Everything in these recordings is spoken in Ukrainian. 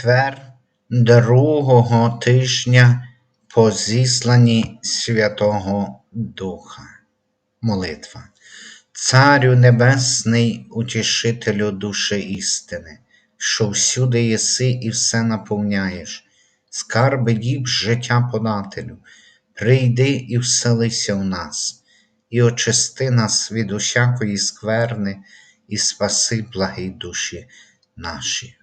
четвер другого тижня по зісланні Святого Духа. Молитва. Царю Небесний, утішителю душі істини, що всюди єси і все наповняєш, скарби діб життя подателю, прийди і вселися в нас, і очисти нас від усякої скверни, і спаси благі душі наші.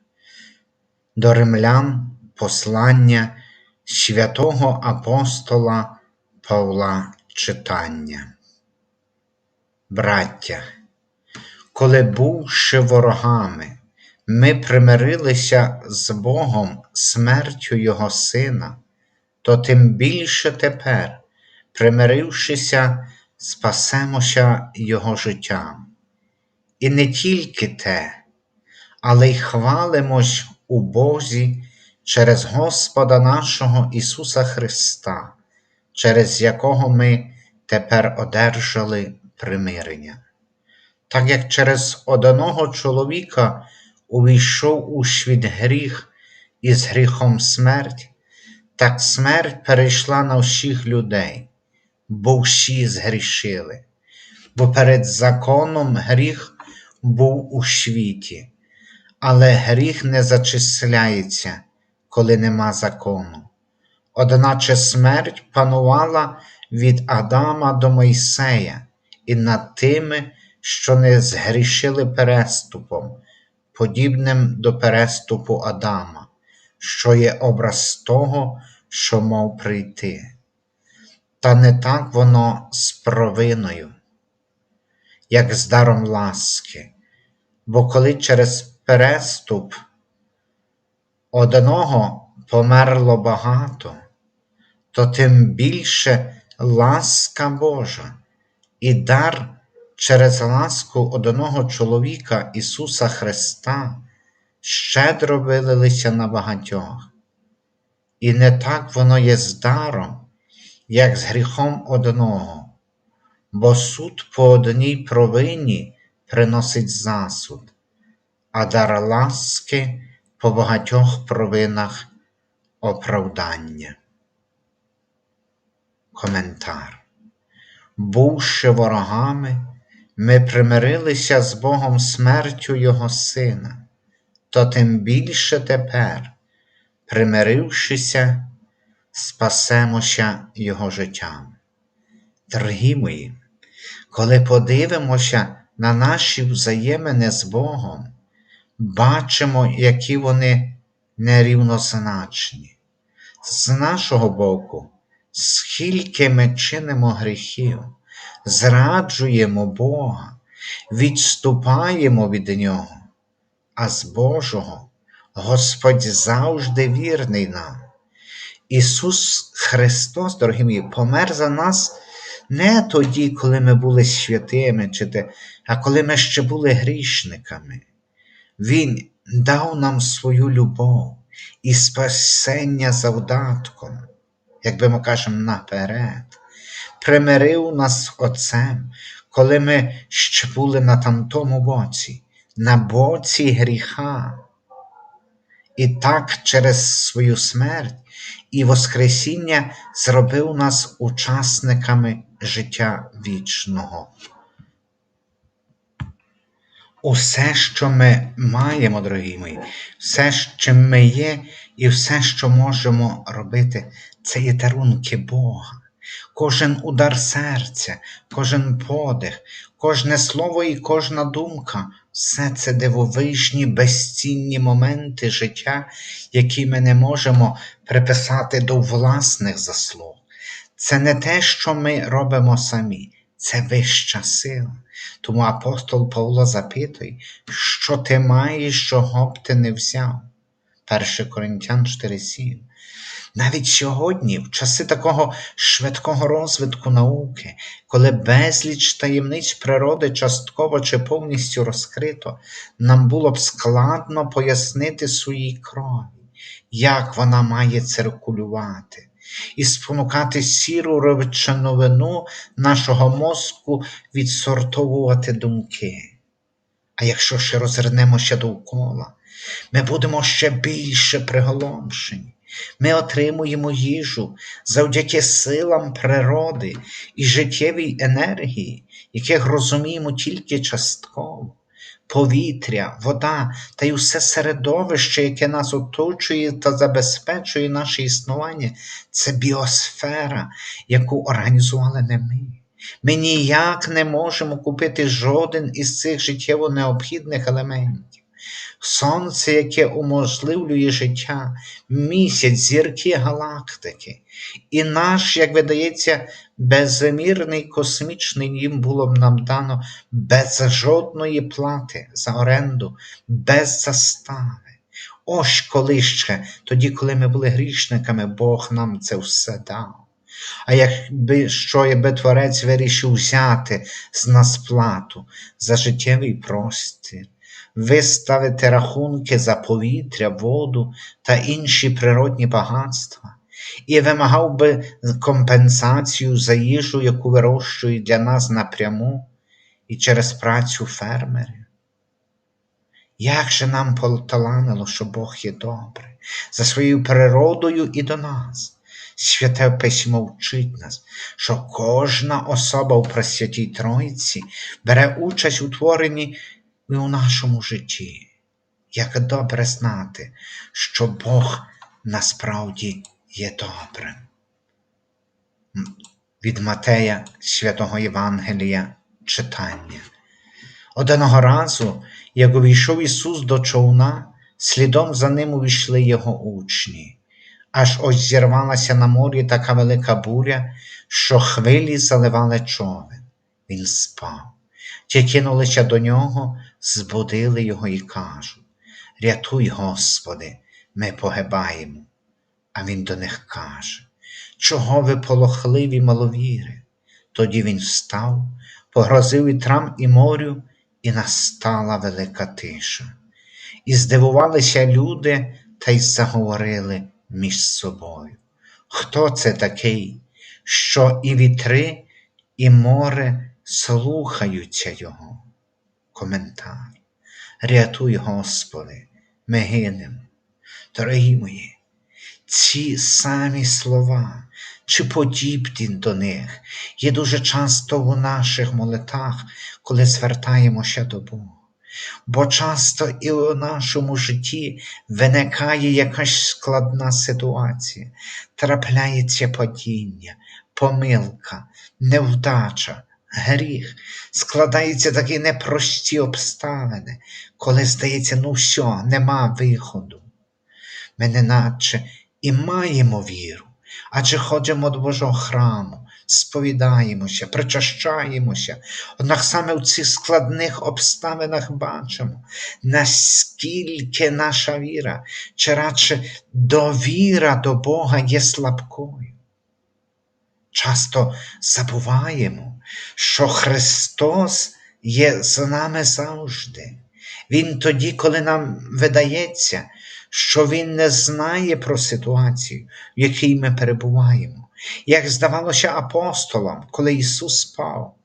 До римлян послання святого апостола Павла читання. Браття, коли бувши ворогами, ми примирилися з Богом смертю Його Сина, то тим більше тепер, примирившися, спасемося Його життям. І не тільки те, але й хвалимось у Бозі через Господа нашого Ісуса Христа, через якого ми тепер одержали примирення. Так як через одного чоловіка увійшов у світ гріх і з гріхом смерть, так смерть перейшла на всіх людей, бо всі згрішили, бо перед законом гріх був у світі, але гріх не зачисляється, коли нема закону. Одначе смерть панувала від Адама до Мойсея і над тими, що не згрішили переступом, подібним до переступу Адама, що є образ того, що мав прийти. Та не так воно з провиною, як з даром ласки, бо коли через переступ одного померло багато, то тим більше ласка Божа і дар через ласку одного чоловіка Ісуса Христа щедро вилилися на багатьох. І не так воно є з даром, як з гріхом одного, бо суд по одній провині приносить засуд, а дар ласки по багатьох провинах оправдання. Коментар. Бувши ворогами, ми примирилися з Богом смертю Його Сина, то тим більше тепер, примирившися, спасемося Його життям. Дорогі мої, коли подивимося на наші взаємини з Богом, бачимо, які вони нерівнозначні. З нашого боку, скільки ми чинимо гріхів, зраджуємо Бога, відступаємо від Нього, а з Божого Господь завжди вірний нам. Ісус Христос, дорогі мої, помер за нас не тоді, коли ми були святими, а коли ми ще були грішниками. Він дав нам свою любов і спасення завдатком, як би ми кажемо, наперед, примирив нас з Отцем, коли ми ще були на тамтому боці, на боці гріха. І так через свою смерть і Воскресіння зробив нас учасниками життя вічного. Усе, що ми маємо, дорогі мої, все, що ми є, і все, що можемо робити, це є дарунки Бога. Кожен удар серця, кожен подих, кожне слово і кожна думка все це дивовижні, безцінні моменти життя, які ми не можемо приписати до власних заслуг. Це не те, що ми робимо самі, це вища сила. Тому апостол Павло запитує, що ти маєш, чого б ти не взяв. 1 Коринтян 4,7. Навіть сьогодні, в часи такого швидкого розвитку науки, коли безліч таємниць природи частково чи повністю розкрито, нам було б складно пояснити своїй крові, як вона має циркулювати, і спонукати сіру речовину нашого мозку відсортовувати думки. А якщо ще розвернемося довкола, ми будемо ще більше приголомшені. Ми отримуємо їжу завдяки силам природи і життєвій енергії, яких розуміємо тільки частково. Повітря, вода та й усе середовище, яке нас оточує та забезпечує наше існування, це біосфера, яку організували не ми. Ми ніяк не можемо купити жоден із цих життєво необхідних елементів. Сонце, яке уможливлює життя, місяць, зірки галактики, і наш, як видається, безмірний космічний дім було б нам дано без жодної плати за оренду, без застави. Ось коли ще, тоді, коли ми були грішниками, Бог нам це все дав. А якби що, якби Творець вирішив взяти з нас плату за життєвий простір, виставити рахунки за повітря, воду та інші природні багатства, і вимагав би компенсацію за їжу, яку вирощують для нас напряму і через працю фермерів. Як же нам поталанило, що Бог є добрий, за своєю природою і до нас. Святе письмо вчить нас, що кожна особа у Пресвятій Тройці бере участь у творенні і у нашому житті. Як добре знати, що Бог насправді є добрим. Від Матея Святого Євангелія читання. Одного разу, як увійшов Ісус до човна, слідом за ним увійшли Його учні. Аж ось зірвалася на морі така велика буря, що хвилі заливали човен. Він спав. Ті кинулися до нього, збудили його і кажуть Рятуй, Господи, ми погибаємо. А він до них каже Чого ви полохливі маловіри? Тоді він встав, погрозив вітрам і морю, і настала велика тиша. І здивувалися люди та й заговорили між собою. Хто це такий, що і вітри, і море слухаються Його? Коментар. Рятуй, Господи, ми гинемо. Дорогі мої, ці самі слова чи подібні до них є дуже часто у наших молитвах, коли звертаємося до Бога. Бо часто і у нашому житті виникає якась складна ситуація, трапляється падіння, помилка, невдача, гріх, складаються такі непрості обставини, коли здається, ну все, нема виходу. Ми неначе і маємо віру, адже ходимо до Божого храму, сповідаємося, причащаємося, однак саме в цих складних обставинах бачимо, наскільки наша віра, чи радше довіра до Бога є слабкою. Часто забуваємо, що Христос є з нами завжди. Він тоді, коли нам видається, що Він не знає про ситуацію, в якій ми перебуваємо. Як здавалося апостолам, коли Ісус спав,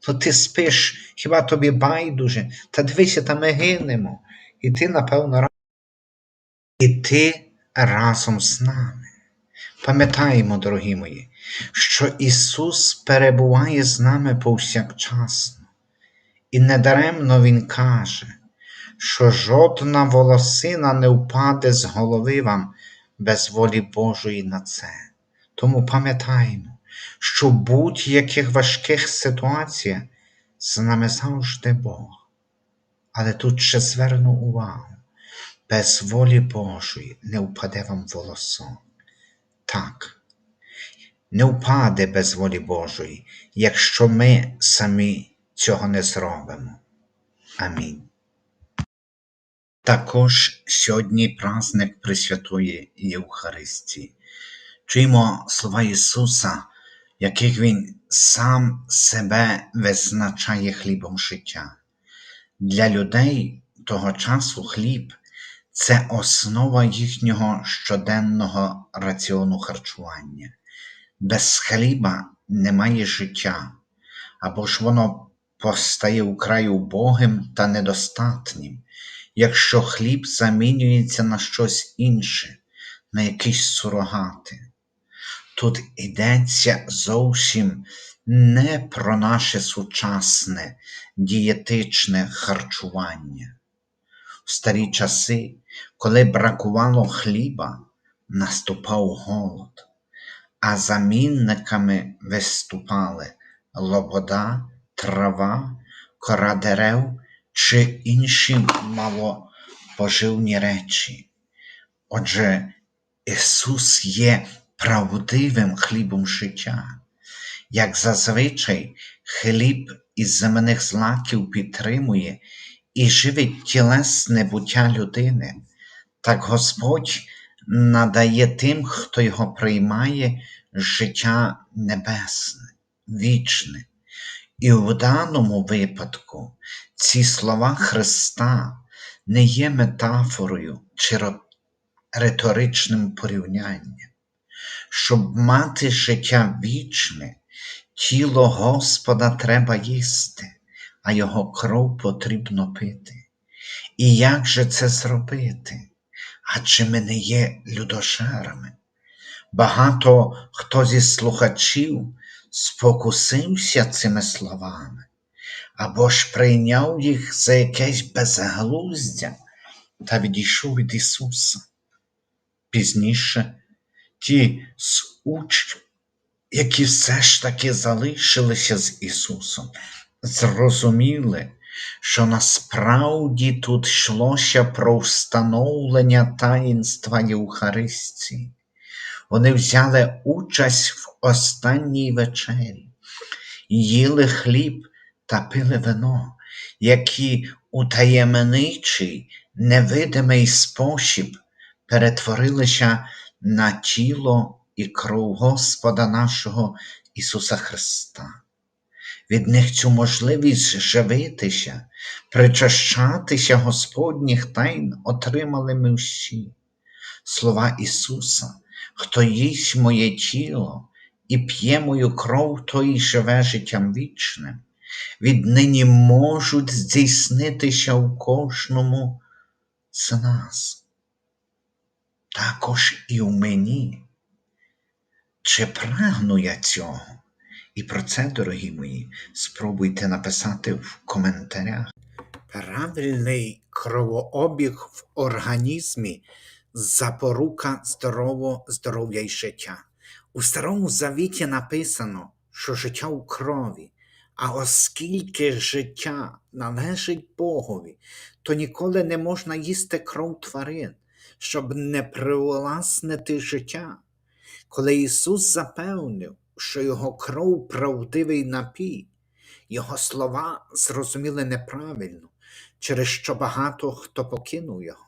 то ти спиш, хіба тобі байдуже, та дивися, та ми гинемо, і ти, напевно. І ти разом з нами. Пам'ятаємо, дорогі мої, що Ісус перебуває з нами повсякчасно, і недаремно Він каже, що жодна волосина не впаде з голови вам без волі Божої на це. Тому пам'ятаємо, що в будь-яких важких ситуаціях з нами завжди Бог. Але тут ще зверну увагу, без волі Божої не впаде вам волосок. Так, не впаде без волі Божої, якщо ми самі цього не зробимо. Амінь. Також сьогодні праздник Пресвятої Євхаристії. Чуємо слова Ісуса, яких Він сам себе визначає хлібом життя. Для людей того часу хліб це основа їхнього щоденного раціону харчування. Без хліба немає життя, або ж воно постає украй убогим та недостатнім, якщо хліб замінюється на щось інше, на якісь сурогати. Тут йдеться зовсім не про наше сучасне дієтичне харчування. В старі часи, коли бракувало хліба, наступав голод, а замінниками виступали лобода, трава, кора дерев чи інші малопоживні речі. Отже, Ісус є правдивим хлібом життя. Як зазвичай, хліб із земних злаків підтримує і живить тілесне буття людини, так Господь надає тим, хто його приймає, життя небесне, вічне. І в даному випадку ці слова Христа не є метафорою чи риторичним порівнянням. Щоб мати життя вічне, тіло Господа треба їсти, а його кров потрібно пити. І як же це зробити? Адже ми не є людошерами. Багато хто зі слухачів спокусився цими словами, або ж прийняв їх за якесь безглуздя та відійшов від Ісуса. Пізніше ті з учнів, які все ж таки залишилися з Ісусом, зрозуміли, що насправді тут йшлося про встановлення таїнства Євхаристії. Вони взяли участь в останній вечері, їли хліб та пили вино, які у таємничий, невидимий спосіб перетворилися на тіло і кров Господа нашого Ісуса Христа. Від них цю можливість живитися, причащатися Господніх тайн отримали ми всі. Слова Ісуса, хто їсть моє тіло і п'є мою кров, той живе життям вічним, віднині можуть здійснитися у кожному з нас. Також і в мені. Чи прагну я цього? І про це, дорогі мої, спробуйте написати в коментарях. Правильний кровообіг в організмі запорука здорового здоров'я і життя. У старому завіті написано, що життя у крові, а оскільки життя належить Богові, то ніколи не можна їсти кров тварин, щоб не привласнити життя. Коли Ісус запевнив, що Його кров правдивий напій, Його слова зрозуміли неправильно, через що багато хто покинув Його.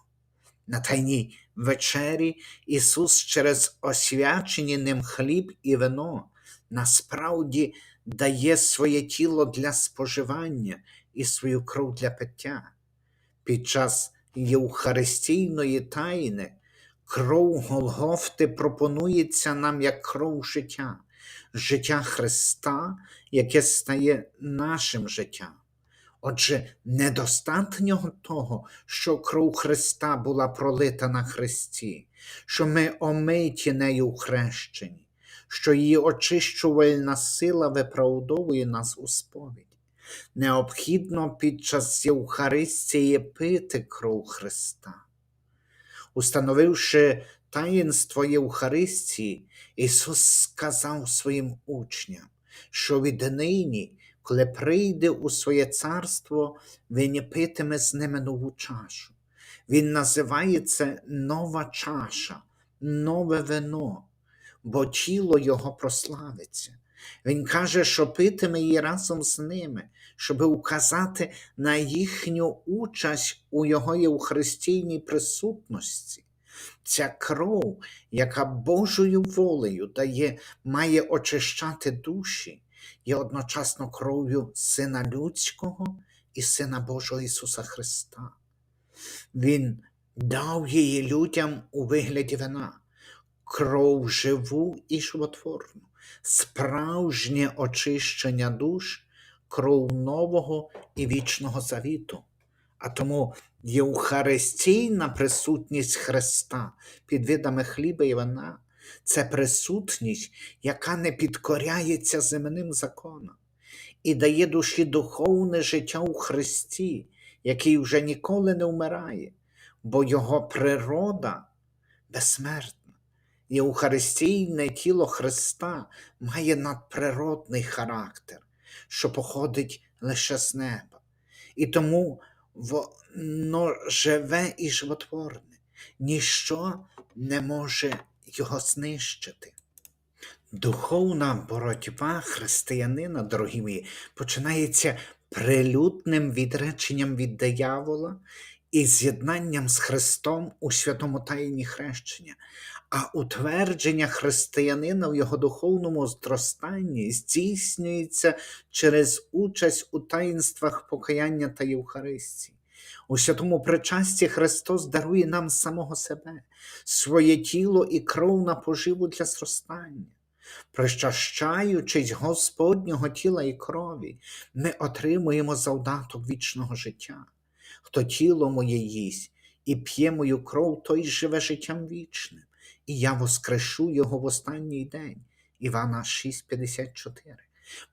На тайній вечері Ісус через освячені ним хліб і вино насправді дає своє тіло для споживання і свою кров для пиття. Під час Євхаристійної тайни кров Голгофти пропонується нам як кров життя, життя Христа, яке стає нашим життям. Отже, недостатньо того, що кров Христа була пролита на Христі, що ми омиті нею в хрещенні, що її очищувальна сила виправдовує нас у сповіді. Необхідно під час Євхаристії пити кров Христа. Установивши таїнство Євхаристії, Ісус сказав своїм учням, що віднині, коли прийде у своє царство, Він питиме з ними нову чашу. Він називає це нова чаша, нове вино, бо тіло Його прославиться. Він каже, що питиме її разом з ними, щоб указати на їхню участь у Його євхаристійній присутності. Ця кров, яка Божою волею дає, має очищати душі, є одночасно кров'ю Сина Людського і Сина Божого Ісуса Христа. Він дав її людям у вигляді вина, кров живу і животворну, справжнє очищення душ, кров нового і вічного завіту. А тому Євхаристійна присутність Христа під видами хліба і вина це присутність, яка не підкоряється земним законам і дає душі духовне життя у Христі, який вже ніколи не вмирає, бо його природа безсмертна. Євхаристійне тіло Христа має надприродний характер, що походить лише з неба. І тому воно живе і животворне, ніщо не може його знищити. Духовна боротьба християнина, дорогі мої, починається прилюдним відреченням від диявола і з'єднанням з Христом у святому таїні хрещення, а утвердження християнина в його духовному зростанні здійснюється через участь у таїнствах покаяння та Євхаристії. У святому причасті Христос дарує нам самого себе, своє тіло і кров на поживу для зростання. Прищащаючись Господнього тіла і крові, ми отримуємо завдаток вічного життя. Хто тіло моє їсть і п'є мою кров, той живе життям вічним, і я воскрешу його в останній день. Івана 6,54.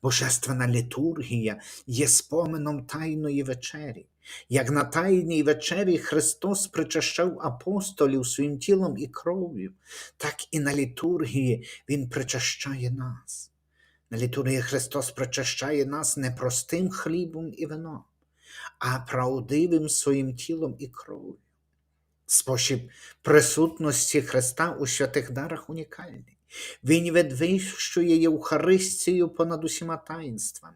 Божественна літургія є споменом Тайної вечері. Як на Тайній вечері Христос причащав апостолів своїм тілом і кров'ю, так і на літургії Він причащає нас. На літургії Христос причащає нас не простим хлібом і вином, а правдивим своїм тілом і кров'ю. Спосіб присутності Христа у святих дарах унікальний. Він відвищує Євхаристію понад усіма таїнствами.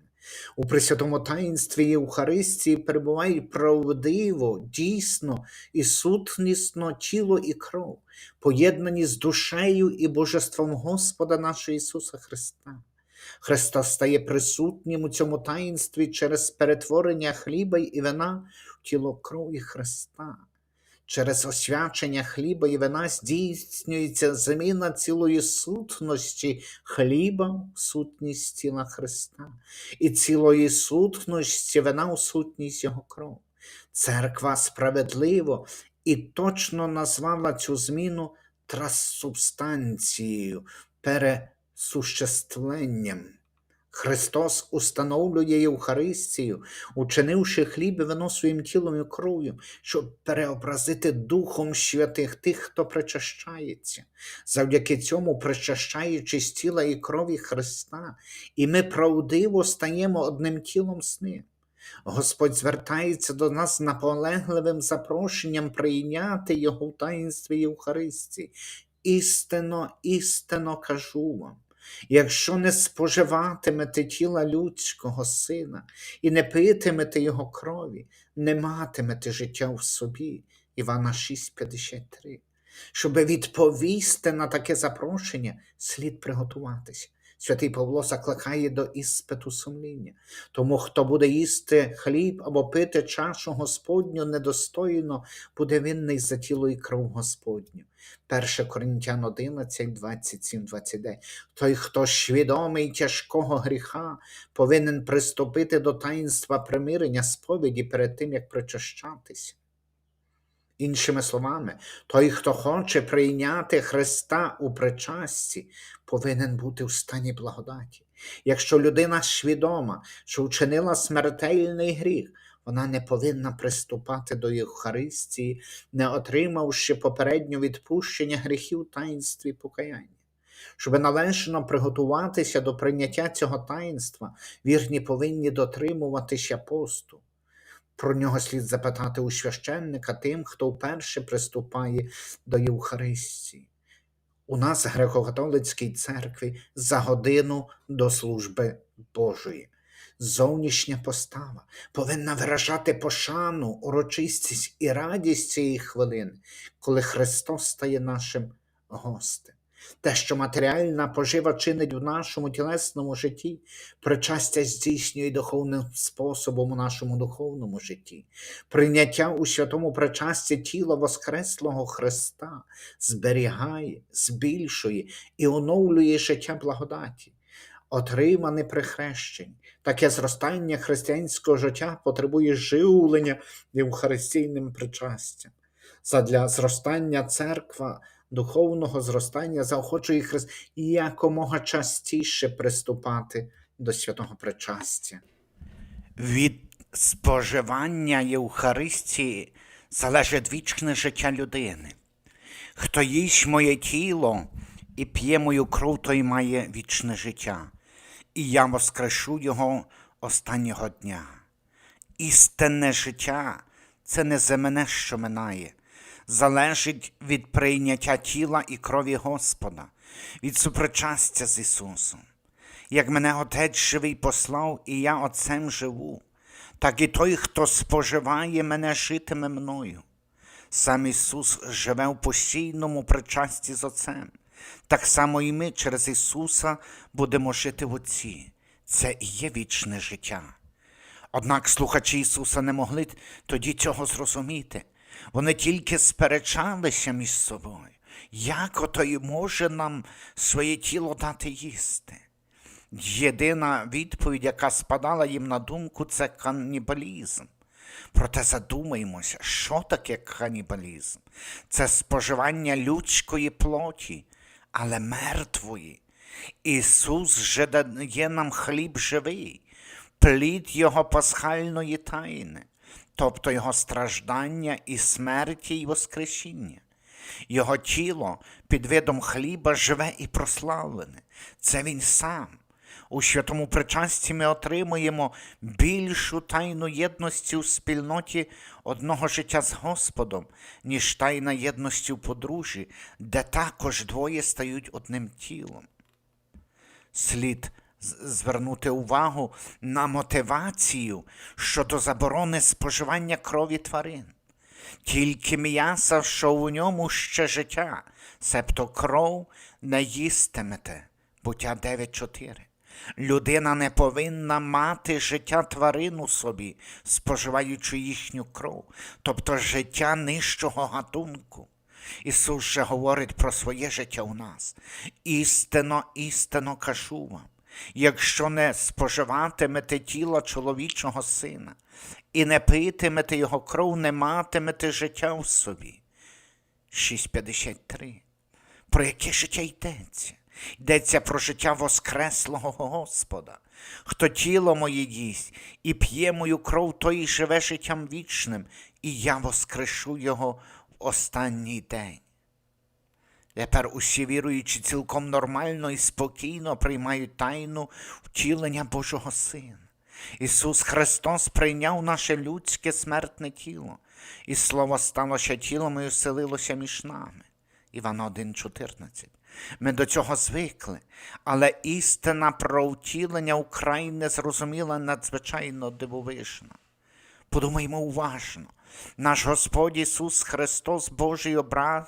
У Пресвятому таїнстві Євхаристії перебуває правдиво, дійсно і сутнісно тіло і кров, поєднані з душею і божеством Господа нашого Ісуса Христа. Христос стає присутнім у цьому таїнстві через перетворення хліба і вина в тіло крові Христа. Через освячення хліба і вина здійснюється заміна цілої сутності хліба в сутність тіла Христа, і цілої сутності вина у сутність Його кров. Церква справедливо і точно назвала цю зміну трансубстанцією, пересуществленням. Христос установлює Євхаристію, учинивши хліб і вино своїм тілом і кров'ю, щоб переобразити Духом святих тих, хто причащається. Завдяки цьому, причащаючись тіла і крові Христа, і ми правдиво стаємо одним тілом з ним. Господь звертається до нас наполегливим запрошенням прийняти Його в таїнстві Євхаристії. Істинно, істинно кажу вам. Якщо не споживатимете тіла людського сина і не питимете його крові, не матимете життя в собі. Івана 6,53. Щоби відповісти на таке запрошення, слід приготуватися. Святий Павло закликає до іспиту сумління. Тому, хто буде їсти хліб або пити чашу Господню недостойно, буде винний за тіло і кров Господню. 1 Коринтян 11, 27, 29. Той, хто свідомий тяжкого гріха, повинен приступити до таїнства примирення сповіді перед тим, як причащатися. Іншими словами, той, хто хоче прийняти Христа у причасті, повинен бути в стані благодаті. Якщо людина свідома, що вчинила смертельний гріх, вона не повинна приступати до Євхаристії, не отримавши попередньо відпущення гріхів в таїнстві покаяння. Щоб належно приготуватися до прийняття цього таїнства, вірні повинні дотримуватися посту. Про нього слід запитати у священника тим, хто вперше приступає до Євхаристії. У нас, греко-католицькій церкві, за годину до служби Божої. Зовнішня постава повинна виражати пошану, урочистість і радість цієї хвилини, коли Христос стає нашим гостем. Те, що матеріальна пожива чинить в нашому тілесному житті, причастя здійснює духовним способом у нашому духовному житті. Прийняття у святому причасті тіла Воскреслого Христа зберігає, збільшує і оновлює життя благодаті. отримане при хрещенні. Таке зростання християнського життя потребує живлення євхаристійним причастям. Задля зростання церква, духовного зростання заохочує Христ якомога частіше приступати до святого причастя. Від споживання Євхаристії залежить вічне життя людини. Хто їсть моє тіло і п'є мою кров, той має вічне життя, і я воскрешу його останнього дня. Істинне життя це не земне, що минає, залежить від прийняття тіла і крові Господа, від супричастя з Ісусом. Як мене Отець живий послав, і я Отцем живу, так і той, хто споживає мене, житиме мною. Сам Ісус живе в постійному причасті з Отцем. Так само і ми через Ісуса будемо жити в Отці. Це і є вічне життя. Однак слухачі Ісуса не могли тоді цього зрозуміти. Вони тільки сперечалися між собою. Як ото й може нам своє тіло дати їсти? Єдина відповідь, яка спадала їм на думку, це канібалізм. Проте задумаємося, що таке канібалізм? Це споживання людської плоті, але мертвої. Ісус же дає нам хліб живий, плід Його пасхальної тайни, тобто Його страждання і смерті і воскресіння. Його тіло під видом хліба живе і прославлене. Це Він сам. У святому причасті ми отримуємо більшу тайну єдності у спільноті одного життя з Господом, ніж тайна єдності у подружжі, де також двоє стають одним тілом. Слід звернути увагу на мотивацію щодо заборони споживання крові тварин. Тільки м'яса, що у ньому ще життя, себто кров не їстимете. Буття 9.4. Людина не повинна мати життя тварин у собі, споживаючи їхню кров, тобто життя нижчого гатунку. Ісус же говорить про своє життя у нас. Істинно, істинно кажу вам, якщо не споживатимете тіло чоловічого сина і не питимете його кров, не матимете життя в собі. 6.53. Про яке життя йдеться? Йдеться про життя Воскреслого Господа. Хто тіло моє їсть і п'є мою кров, той живе життям вічним, і я воскрешу його в останній день. Тепер усі віруючі цілком нормально і спокійно приймають тайну втілення Божого Сина. Ісус Христос прийняв наше людське смертне тіло, і Слово сталося тілом і оселилося між нами. Іван 1,14. Ми до цього звикли, але істина про втілення украй незрозуміла надзвичайно дивовижна. Подумаймо уважно, наш Господь Ісус Христос, Божий образ,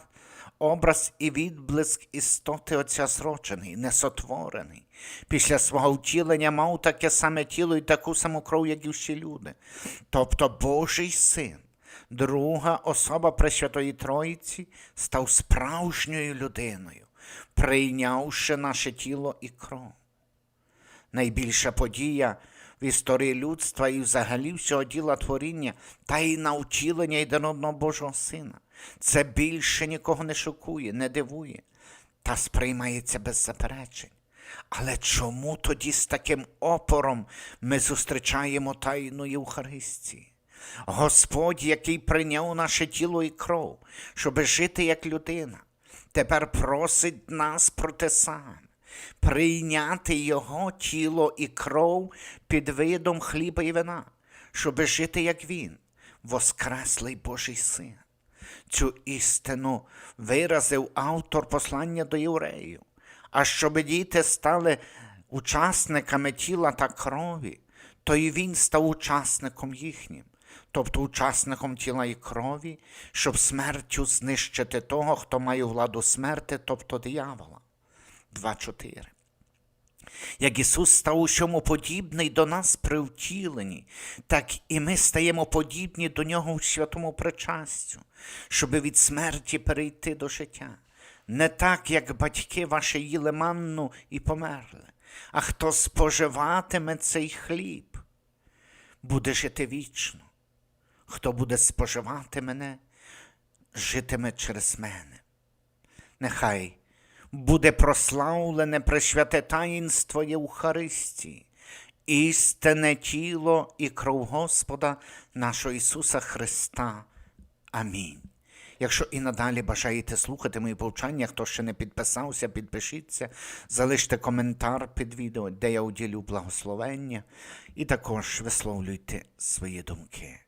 образ і відблиск істоти Отця зроджений, несотворений. Після свого втілення мав таке саме тіло і таку саму кров, як і всі люди. Тобто Божий Син, друга особа Пресвятої Троїці, став справжньою людиною, прийнявши наше тіло і кров найбільша подія в історії людства і взагалі всього діла творіння та й навтілення єдинодного Божого Сина. Це більше нікого не шокує, не дивує та сприймається без заперечень. Але чому тоді з таким опором ми зустрічаємо тайну Євхаристії? Господь, який прийняв наше тіло і кров, щоби жити як людина, тепер просить нас про те саме прийняти Його тіло і кров під видом хліба і вина, щоби жити, як Він, воскреслий Божий Син. Цю істину виразив автор послання до євреїв, а щоб діти стали учасниками тіла та крові, то і він став учасником їхнім, тобто учасником тіла і крові, щоб смертю знищити того, хто має владу смерти, тобто диявола. 2.4. Як Ісус став у чому подібний до нас при втіленні, так і ми стаємо подібні до Нього у святому причастю, щоб від смерті перейти до життя. Не так, як батьки ваші їли манну і померли. а хто споживатиме цей хліб, буде жити вічно. Хто буде споживати мене, житиме через мене. Нехай буде прославлене пресвяте таїнство Євхаристії, істинне тіло і кров Господа нашого Ісуса Христа. Амінь. Якщо і надалі бажаєте слухати мої повчання, хто ще не підписався, підпишіться, залиште коментар під відео, де я уділю благословення, і також висловлюйте свої думки.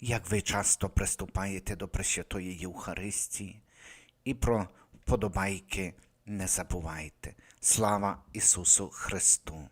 Як ви часто приступаєте до Пресвятої Євхаристії, і про вподобайки не забувайте. Слава Ісусу Христу!